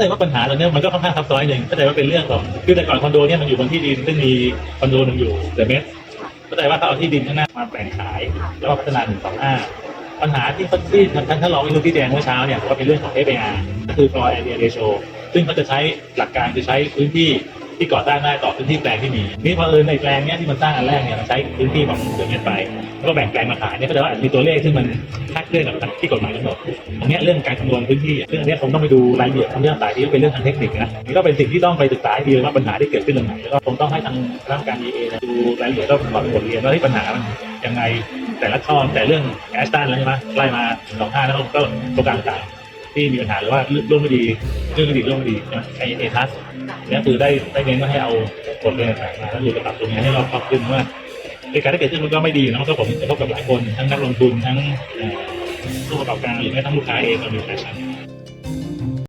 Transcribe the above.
ใจว่าปัญหาตรงนี้มันก็ค่อนข้างซับซ้อนหนึ่งเข้าใจว่าเป็นเรื่องของคือแต่ก่อนคอนโดเนี่ยมันอยู่บนที่ดินซึ่งมีคอนโดหนึ่งอยู่แต่เมสเข้าใจว่าเขาเอาที่ดินข้างหน้ามาแบ่งขาย แล้วก็พัฒนาหนึ่งสองห้าปัญหาที่ที่ท่านท่านรองวิศนุที่แดงเมื่อเช้าเนี่ยก็เป็นเรื่องของ FAR ก็คือ Floor Area Ratio ซึ่งเขาจะใช้หลักการคือใช้พื้นที่ ที่ก่อสร้างได้ต่อพื้นที่แปลงที่มีนี่พอเออในแปลงเนี้ยที่มันสร้างอันแรกเนี่ยมันใช้พื้นที่ของเดอะเมสไปแล้วก็แบ่งแปลงมาขายเนี่ยก็จะว่าอาจจะมีตัวเลขซึ่งมันคาดเคลื่อนกับที่กฎหมายกำหนดอันนี้เรื่องการคำนวณพื้นที่เรื่องอันนี้คงต้องไปดูรายละเอียดทางเรื่องต่างๆที่เป็นเรื่องทางเทคนิคนะนี่ก็เป็นสิ่งที่ต้องไปศึกษาให้ดีว่าปัญหาที่เกิดขึ้นตรงไหนแล้วก็คงต้องให้ทางคณะกรรมการ EA นะดูรายละเอียดแล้วประกอบบทเรียนว่าที่ปัญหามันยังไงแต่ละข้อแต่เรื่องแอสตันแล้วใช่ไหมไล่มาสองห้าแล้วก็โครงการต่าง ที่มีปัญหาหรือว่าเรื่องไม่ดีเรื่องไม่ดีเรื่องไม่ดีใช่ไหมไอเอทัสนี่คือได้ได้เน้นว่าให้เอากฎเรียนต่างๆมาแล้วอยู่กับปรับตรงนี้ให้เราครอบขึ้นว่าในการที่เกิดขึ้นมันก็ไม่ดีนะมันก็ผมกระทบกับหลายคนทั้งนักลงทุนทั้งผู้ประกอบการหรือแม้ทั้งลูกค้าเองเรามีแฟชั่น